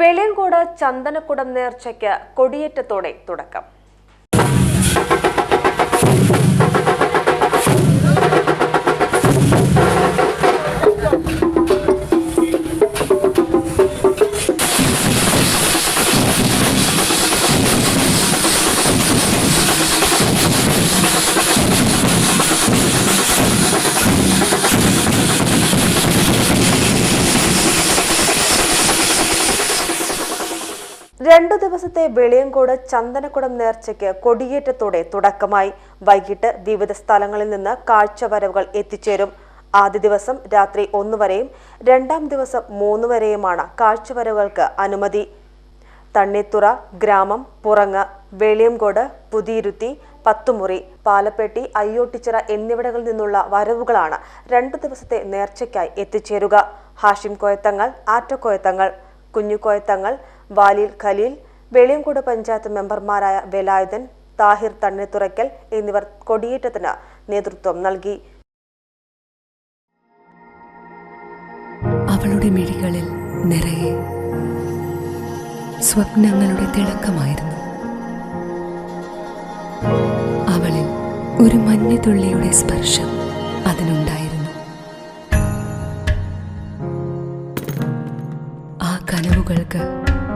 വെളിയങ്കോട് ചന്ദനക്കുടം നേർച്ചയ്ക്ക് കൊടിയേറ്റത്തോടെ തുടക്കം. രണ്ടു ദിവസത്തെ വെളിയങ്കോട് ചന്ദനക്കുടം നേർച്ചയ്ക്ക് കൊടിയേറ്റത്തോടെ തുടക്കമായി. വൈകിട്ട് വിവിധ സ്ഥലങ്ങളിൽ നിന്ന് കാഴ്ചവരവുകൾ എത്തിച്ചേരും. ആദ്യ ദിവസം രാത്രി ഒന്ന് വരെയും രണ്ടാം ദിവസം മൂന്ന് വരെയുമാണ് കാഴ്ചവരവുകൾക്ക് അനുമതി. തണ്ണിത്തുറ ഗ്രാമം പുറങ്ങ് വെളിയംകോട് പുതിയിരുത്തി പത്തുമുറി പാലപ്പെട്ടി അയ്യോട്ടിച്ചിറ എന്നിവിടങ്ങളിൽ നിന്നുള്ള വരവുകളാണ് രണ്ടു ദിവസത്തെ നേർച്ചയ്ക്കായി എത്തിച്ചേരുക. ഹാഷിം കോയത്തങ്ങൾ ആറ്റക്കോയത്തങ്ങൾ കുഞ്ഞുകോയത്തങ്ങൾ വാലിൽ ഖലീൽ വെളിയംകോട് പഞ്ചായത്ത് മെമ്പർമാരായ വേലായുധൻ താഹിർ തണ്ണിത്തുറയ്ക്കൽ എന്നിവർ കൊടിയേറ്റത്തിന് നേതൃത്വം നൽകി. അവളുടെ മിഴികളിൽ നിറയെ സ്വപ്നങ്ങളുടെ തിളക്കമായിരുന്നു. അവളിൽ ഒരു മഞ്ഞുതുള്ളിയുടെ സ്പർശം അതിനുണ്ടായിരുന്നു. ആ കനവുകൾക്ക്